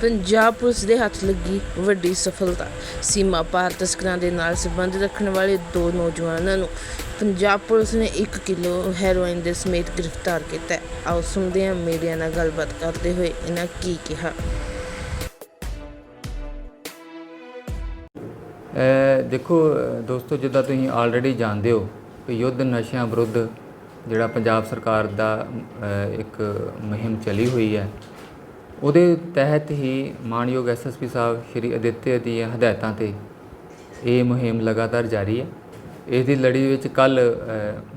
Punjab police ਦੇ ਹੱਥ ਲੱਗੀ ਵੱਡੀ ਸਫਲਤਾ। ਸੀਮਾ ਪਾਰ ਤਸਕਰਾਂ ਦੇ ਨਾਲ ਸੰਬੰਧ ਰੱਖਣ ਵਾਲੇ ਦੋ ਨੌਜਵਾਨਾਂ ਨੂੰ ਪੰਜਾਬ ਪੁਲਿਸ ਨੇ 1 ਕਿਲੋ ਹੈਰੋਇਨ ਦੇ ਸਮੇਤ ਗ੍ਰਿਫਤਾਰ ਕੀਤਾ ਆਓ ਸੁਣਦੇ ਹਾਂ ਮੀਡੀਆ ਨਾਲ ਗੱਲਬਾਤ ਕਰਦੇ ਹੋਏ ਇਹਨਾਂ ਕੀ ਕਿਹਾ। ਦੇਖੋ, ਦੋਸਤੋ, ਜਿੱਦਾਂ ਤੁਸੀਂ ਆਲਰੇਡੀ ਜਾਣਦੇ ਹੋ ਕਿ ਯੁੱਧ ਨਸ਼ਿਆਂ ਵਿਰੁੱਧ ਜਿਹੜਾ ਪੰਜਾਬ ਸਰਕਾਰ ਦਾ ਇੱਕ ਮੁਹਿੰਮ ਚਲੀ ਹੋਈ ਹੈ ਉਹਦੇ ਤਹਿਤ ਹੀ ਮਾਨਯੋਗ ਐਸਐਸਪੀ ਸਾਹਿਬ ਸ਼੍ਰੀ ਅਦਿੱਤਿਆ ਦੀਆਂ ਹਦਾਇਤਾਂ ਤੇ ਇਹ ਮੁਹਿੰਮ ਲਗਾਤਾਰ ਜਾਰੀ ਹੈ। ਇਸ ਦੀ ਲੜੀ ਵਿੱਚ ਕੱਲ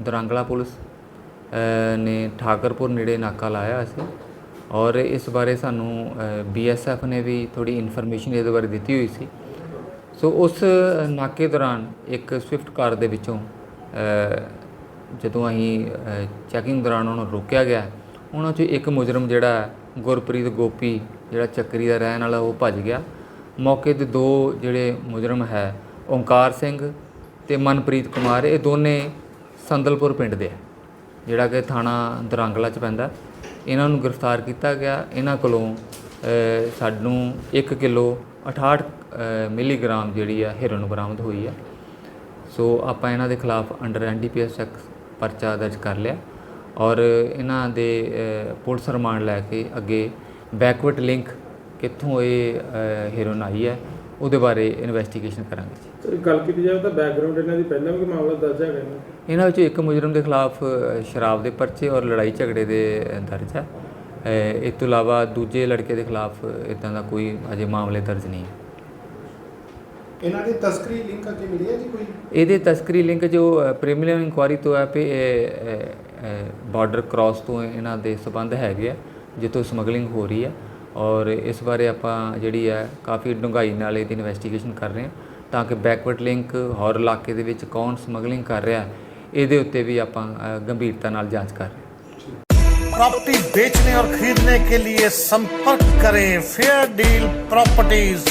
ਦਰਾਂਗਲਾ ਪੁਲਿਸ ਨੇ ਠਾਕਰਪੁਰ ਨੇੜੇ ਨਾਕਾ ਲਾਇਆ ਸੀ ਔਰ ਇਸ ਬਾਰੇ ਸਾਨੂੰ ਬੀਐਸਐਫ ਨੇ ਵੀ ਥੋੜੀ ਇਨਫੋਰਮੇਸ਼ਨ ਇਹਦੇ ਬਾਰੇ ਦਿੱਤੀ ਹੋਈ ਸੀ। ਸੋ ਉਸ ਨਾਕੇ ਦੌਰਾਨ ਇੱਕ ਸਵਿਫਟ ਕਾਰ ਦੇ ਵਿੱਚੋਂ ਜਦੋਂ ਅਸੀਂ ਚੈਕਿੰਗ ਦੌਰਾਨ ਉਹਨੂੰ ਰੋਕਿਆ ਗਿਆ ਉਹਨਾਂ 'ਚੋਂ ਇੱਕ ਮੁਜਰਮ ਜਿਹੜਾ ਹੈ, ਗੁਰਪ੍ਰੀਤ ਗੋਪੀ, ਜਿਹੜਾ ਚੱਕਰੀ ਦਾ ਰਹਿਣ ਵਾਲਾ, ਉਹ ਭੱਜ ਗਿਆ। ਮੌਕੇ ਤੇ ਦੋ ਜਿਹੜੇ ਮੁਜਰਮ ਹੈ, ਓਂਕਾਰ ਸਿੰਘ ਤੇ ਮਨਪ੍ਰੀਤ ਕੁਮਾਰ, ਇਹ ਦੋਨੇ ਸੰਦਲਪੁਰ ਪਿੰਡ ਦੇ ਹੈ ਜਿਹੜਾ ਕਿ ਥਾਣਾ ਦਰਾਂਗਲਾ ਚ ਪੈਂਦਾ। ਇਹਨਾਂ ਨੂੰ ਗ੍ਰਿਫਤਾਰ ਕੀਤਾ ਗਿਆ। ਇਹਨਾਂ ਕੋਲੋਂ ਸਾਨੂੰ 1 ਕਿਲੋ 68 ਮਿਲੀਗ੍ਰਾਮ ਜਿਹੜੀ ਆ ਹੈਰੋਇਨ ਬਰਾਮਦ ਹੋਈ ਆ। ਸੋ ਆਪਾਂ ਇਹਨਾਂ ਦੇ ਖਿਲਾਫ ਅੰਡਰ ਐਨਡੀਪੀਐਸ ਐਕਟ ਪਰਚਾ ਦਰਜ ਕਰ ਲਿਆ। ਔਰ ਇਹਨਾਂ ਦੇ ਪੁਲਿਸ ਰਿਮਾਂਡ ਲੈ ਕੇ ਅੱਗੇ ਬੈਕਵਰਡ ਲਿੰਕ ਕਿੱਥੋਂ ਇਹ ਅ, ਹੈਰੋਇਨ ਆਈ ਹੈ ਉਹਦੇ ਬਾਰੇ ਇਨਵੈਸਟੀਗੇਸ਼ਨ ਕਰਾਂਗੇ ਜੀ। ਸਰ ਗੱਲ ਕੀਤੀ ਜਾਵੇ ਤਾਂ ਬੈਕਗ੍ਰਾਉਂਡ ਇਹਨਾਂ ਦੀ ਪਹਿਲਾਂ ਵੀ ਕੋਈ ਮਾਮਲਾ ਦਰਜ ਹੈਗਾ ਇਹਨਾਂ ਵਿੱਚੋਂ ਇੱਕ ਮੁਜਰਮ ਦੇ ਖਿਲਾਫ ਸ਼ਰਾਬ ਦੇ ਪਰਚੇ ਔਰ ਲੜਾਈ ਝਗੜੇ ਦੇ ਦਰਜ ਹੈ। ਇਸ ਤੋਂ ਇਲਾਵਾ ਦੂਜੇ ਲੜਕੇ ਦੇ ਖਿਲਾਫ ਇਦਾਂ ਦਾ ਕੋਈ ਅਜੇ ਮਾਮਲੇ ਦਰਜ ਨਹੀਂ ਹੈ। ਇਹਨਾਂ ਦੀ ਤਸਕਰੀ ਲਿੰਕ ਅੱਗੇ ਮਿਲੀ ਹੈ ਜੀ ਕੋਈ? ਇਹਦੇ ਤਸਕਰੀ ਲਿੰਕ ਜੋ ਪ੍ਰੀਮੀਅਰ ਇਨਕੁਆਰੀ ਤੋਂ ਹੈ ਕਿ ਬਾਰਡਰ ਕ੍ਰਾਸ ਤੋਂ ਇਹਨਾਂ ਦੇ ਸਬੰਧ ਹੈਗੇ ਆ ਜਿੱਥੋਂ ਸਮਗਲਿੰਗ ਹੋ ਰਹੀ ਹੈ ਔਰ ਇਸ ਬਾਰੇ ਆਪਾਂ ਜਿਹੜੀ ਹੈ ਕਾਫੀ ਡੂੰਘਾਈ ਨਾਲ ਇਹਦੀ ਇਨਵੈਸਟੀਗੇਸ਼ਨ ਕਰ ਰਹੇ ਹਾਂ ਤਾਂ ਕਿ ਬੈਕਵਰਡ ਲਿੰਕ ਹੋਰ ਇਲਾਕੇ ਦੇ ਵਿੱਚ ਕੌਣ ਸਮਗਲਿੰਗ ਕਰ ਰਿਹਾ ਇਹਦੇ ਉੱਤੇ ਵੀ ਆਪਾਂ ਅ, ਗੰਭੀਰਤਾ ਨਾਲ ਜਾਂਚ ਕਰ ਰਹੇ ਹਾਂ प्रॉपर्टी बेचने और खरीदने के लिए संपर्क करें फेयर डील प्रॉपर्टीज